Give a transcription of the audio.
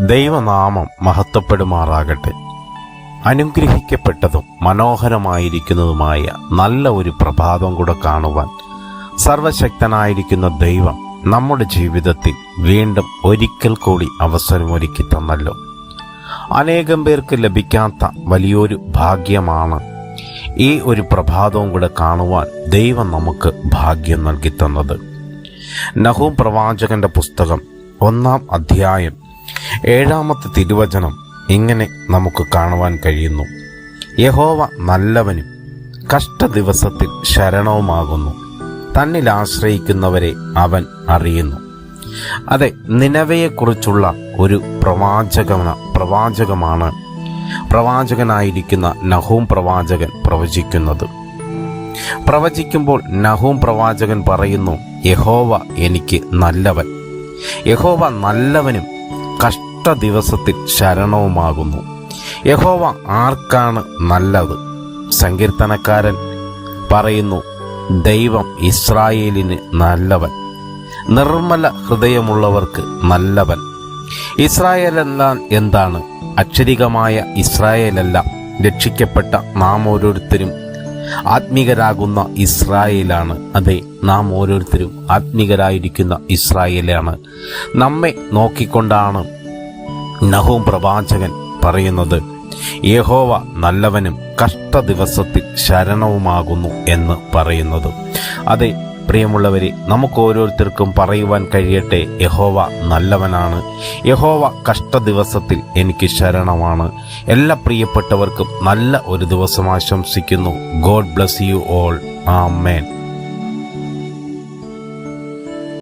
ദൈവനാമം മഹത്വപ്പെടുമാറാകട്ടെ. അനുഗ്രഹിക്കപ്പെട്ടതും മനോഹരമായിരിക്കുന്നതുമായ നല്ല ഒരു പ്രഭാതം കൂടെ കാണുവാൻ സർവശക്തനായിരിക്കുന്ന ദൈവം നമ്മുടെ ജീവിതത്തിൽ വീണ്ടും ഒരിക്കൽ കൂടി അവസരമൊരുക്കി തന്നല്ലോ. അനേകം പേർക്ക് ലഭിക്കാത്ത വലിയൊരു ഭാഗ്യമാണ് ഈ ഒരു പ്രഭാതവും കൂടെ കാണുവാൻ ദൈവം നമുക്ക് ഭാഗ്യം നൽകി തന്നത്. നഹൂം പ്രവാചകന്റെ പുസ്തകം ഒന്നാം അധ്യായം ഏഴാമത്തെ തിരുവചനം ഇങ്ങനെ നമുക്ക് കാണുവാൻ കഴിയുന്നു. യഹോവ നല്ലവനും കഷ്ടദിവസത്തിൽ ശരണവുമാകുന്നു. തന്നിൽ ആശ്രയിക്കുന്നവരെ അവൻ അറിയുന്നു. അതെ നിലവയെക്കുറിച്ചുള്ള ഒരു പ്രവാചകന പ്രവാചകമാണ് പ്രവാചകനായിരിക്കുന്ന നഹൂം പ്രവാചകൻ പ്രവചിക്കുന്നത്. പ്രവചിക്കുമ്പോൾ നഹൂം പ്രവാചകൻ പറയുന്നു യഹോവ എനിക്ക് നല്ലവൻ. യഹോവ നല്ലവനും കഷ്ട ദിവസത്തിൽ ശരണവുമാകുന്നു. യഹോവ ആർക്കാണ് നല്ലത്? സങ്കീർത്തനക്കാരൻ പറയുന്നു ദൈവം ഇസ്രായേലിന് നല്ലവൻ. നിർമ്മല ഹൃദയമുള്ളവർക്ക് നല്ലവൻ. ഇസ്രായേലെല്ലാം എന്താണ്? അക്ഷരികമായ ഇസ്രായേലല്ല രക്ഷിക്കപ്പെട്ട നാം ഓരോരുത്തരും ആത്മീകരാകുന്ന ഇസ്രായേലാണ്. അതെ നാം ഓരോരുത്തരും ആത്മീകരായിരിക്കുന്ന ഇസ്രായേലാണ്. നമ്മെ നോക്കിക്കൊണ്ടാണ് നഹൂം പ്രവാചകൻ പറയുന്നത് യഹോവ നല്ലവനും കഷ്ട ദിവസത്തിൽ ശരണവുമാകുന്നു എന്ന് പറയുന്നത്. അതെ പ്രിയമുള്ളവരെ നമുക്ക് ഓരോരുത്തർക്കും പറയുവാൻ കഴിയട്ടെ യഹോവ നല്ലവനാണ്. യഹോവ കഷ്ട ദിവസത്തിൽ എനിക്ക് ശരണമാണ്. എല്ലാ പ്രിയപ്പെട്ടവർക്കും നല്ല ഒരു ദിവസം ആശംസിക്കുന്നു. God bless you all. Amen.